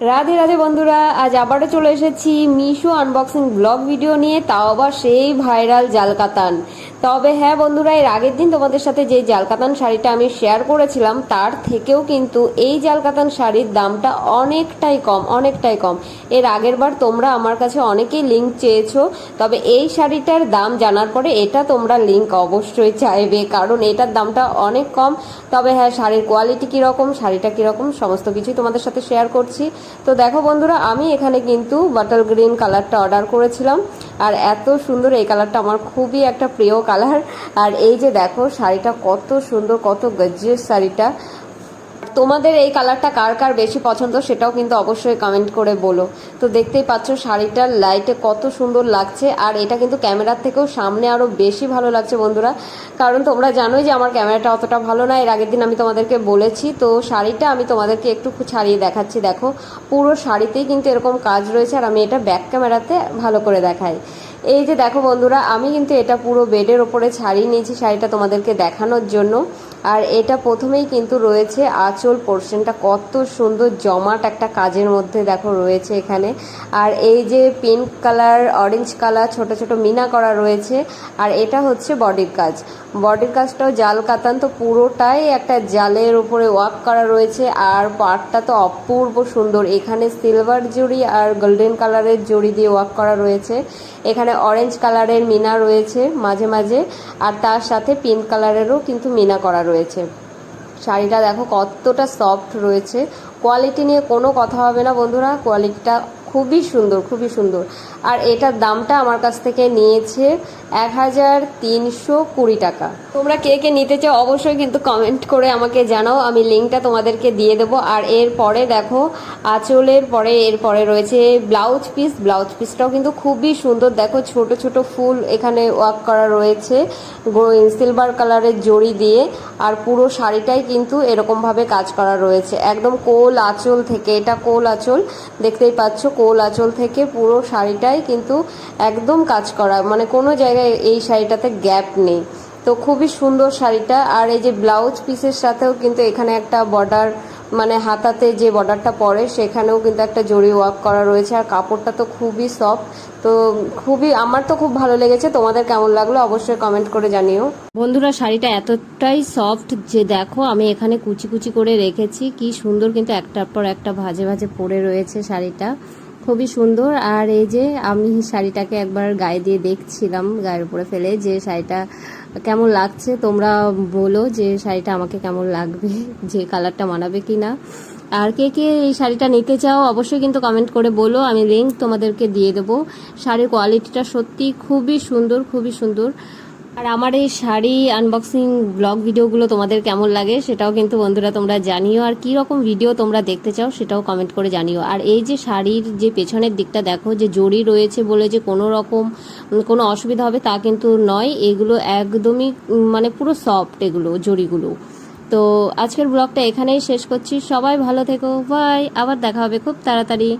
রাধে রাধে বন্ধুরা, আজ আবারও চলে এসেছি মিশো আনবক্সিং ব্লগ ভিডিও নিয়ে, তাও আবার সেই ভাইরাল জালকাতান। তবে হ্যাঁ বন্ধুরা, এর আগের দিন তোমাদের সাথে যে জালকাতান শাড়িটা আমি শেয়ার করেছিলাম, তার থেকেও কিন্তু এই জালকাতান শাড়ির দামটা অনেকটাই কম অনেকটাই কম। এর আগের বার তোমরা আমার কাছে অনেকেই লিঙ্ক চেয়েছো, তবে এই শাড়িটার দাম জানার পরে এটা তোমরা লিঙ্ক অবশ্যই চাইবে, কারণ এটার দামটা অনেক কম। তবে হ্যাঁ শাড়ির কোয়ালিটি কীরকম, শাড়িটা কীরকম, সমস্ত কিছুই তোমাদের সাথে শেয়ার করছি। তো দেখো বন্ধুরা, আমি এখানে কিন্তু বাটার গ্রিন কালারটা অর্ডার করেছিলাম। আর এত সুন্দর এই কালারটা আমার খুবই একটা প্রিয় কালার। আর এই যে দেখো শাড়িটা কত সুন্দর, কত গজ্জের শাড়িটা। তোমাদের এই কালারটা কার কার বেশি পছন্দ সেটাও কিন্তু অবশ্যই কমেন্ট করে বলো। তো দেখতেই পাচ্ছ শাড়িটার লাইটে কত সুন্দর লাগছে, আর এটা কিন্তু ক্যামেরার থেকেও সামনে আরও বেশি ভালো লাগছে বন্ধুরা। কারণ তোমরা জানোই যে আমার ক্যামেরাটা অতটা ভালো না, এর আগের দিন আমি তোমাদেরকে বলেছি, তো শাড়িটা আমি তোমাদেরকে একটু ছাড়িয়ে দেখাচ্ছি। দেখো, পুরো শাড়িতেই কিন্তু এরকম কাজ রয়েছে, আর আমি এটা ব্যাক ক্যামেরাতে ভালো করে দেখাই। এই যে দেখো বন্ধুরা, আমি কিন্তু এটা পুরো বেডের ওপরে ছাড়িয়ে নিয়েছি শাড়িটা তোমাদেরকে দেখানোর জন্য। আর এটা প্রথমেই কিন্তু রয়েছে আঁচল পোর্শনটা। কত সুন্দর জমাট একটা কাজের মধ্যে দেখো রয়েছে এখানে। আর এই যে পিঙ্ক কালার অরেঞ্জ কালার ছোট ছোট মিনা করা রয়েছে। আর এটা হচ্ছে বডির কাজ। বডির কাজটাও জাল কাতান, তো পুরোটাই একটা জালের উপরে ওয়াক করা রয়েছে। আর পাটটা তো অপূর্ব সুন্দর। এখানে সিলভার জুড়ি আর গোল্ডেন কালারের জুড়ি দিয়ে ওয়াক করা রয়েছে। এখানে অরেঞ্জ কালারের মিনা রয়েছে মাঝে মাঝে, আর তার সাথে পিঙ্ক কালারেরও কিন্তু মিনা করা রয়েছে। শাড়িটা দেখো কতটা সফট রয়েছে। কোয়ালিটি নিয়ে কোনো কথা হবে না বন্ধুরা কোয়ালিটিটা খুবই সুন্দর খুবই সুন্দর। আর এটার দামটা আমার কাছ থেকে নিয়েছে এক হাজার তিনশো কুড়ি টাকা। তোমরা কে কে নিতে চাও অবশ্যই কিন্তু কমেন্ট করে আমাকে জানাও, আমি লিঙ্কটা তোমাদেরকে দিয়ে দেবো। আর এর পরে দেখো আঁচলের পরে এর পরে রয়েছে ব্লাউজ পিস। ব্লাউজ পিসটাও কিন্তু খুবই সুন্দর। দেখো ছোট ছোট ফুল এখানে ওয়ার্ক করা রয়েছে সিলভার কালারের জড়ি দিয়ে। আর পুরো শাড়িটাই কিন্তু এরকমভাবে কাজ করা রয়েছে। একদম কোল আঁচল থেকে, এটা কোল আঁচল, দেখতেই পাচ্ছ কোল আঁচল থেকে পুরো শাড়িটাই কিন্তু একদম কাজ করা। মানে কোনো জায়গায় এই শাড়িটাতে গ্যাপ নেই। তো খুবই সুন্দর শাড়িটা। আর এই যে ব্লাউজ পিসের সাথেও কিন্তু এখানে একটা বর্ডার মানে হাতাতে যে বর্ডারটা পরে সেখানেও কিন্তু একটা জরি ওয়ার্ক করা রয়েছে। আর কাপড়টা তো খুবই সফট তো খুবই, আমার তো খুব ভালো লেগেছে। তোমাদের কেমন লাগল অবশ্যই কমেন্ট করে জানিও। বন্ধুরা, শাড়িটা এতটাই সফট যে দেখো, আমি এখানে কুচি কুচি করে রেখেছি। কি সুন্দর কিন্তু একটার পর একটা ভাজে ভাজে পরে রয়েছে শাড়িটা। খুবই সুন্দর। আর এই যে আমি শাড়িটাকে একবার গায়ে দিয়ে দেখছিলাম, গায়ের উপরে ফেলে, যে শাড়িটা কেমন লাগছে তোমরা বলো যে শাড়িটা আমাকে কেমন লাগবে, যে কালারটা মানাবে কি না আর কে কে এই শাড়িটা নিতে চাও অবশ্যই কিন্তু কমেন্ট করে বলো, আমি লিঙ্ক তোমাদেরকে দিয়ে দেবো। শাড়ির কোয়ালিটিটা সত্যি খুবই সুন্দর খুবই সুন্দর। আর আমার এই শাড়ি আনবক্সিং ব্লগ ভিডিওগুলো তোমাদের কেমন লাগে সেটাও কিন্তু বন্ধুরা তোমরা জানিও। আর কি রকম ভিডিও তোমরা দেখতে চাও সেটাও কমেন্ট করে জানিও। আর এই যে শাড়ির যে পেছনের দিকটা দেখো, যে জড়ি রয়েছে বলে যে কোনো রকম কোনো অসুবিধা হবে তা কিন্তু নয়। এগুলো একদমই মানে পুরো সফট এগুলো, জড়িগুলো। তো আজকের ব্লগটা এখানেই শেষ করছি। সবাই ভালো থেকো। বাই আবার দেখা হবে খুব তাড়াতাড়ি।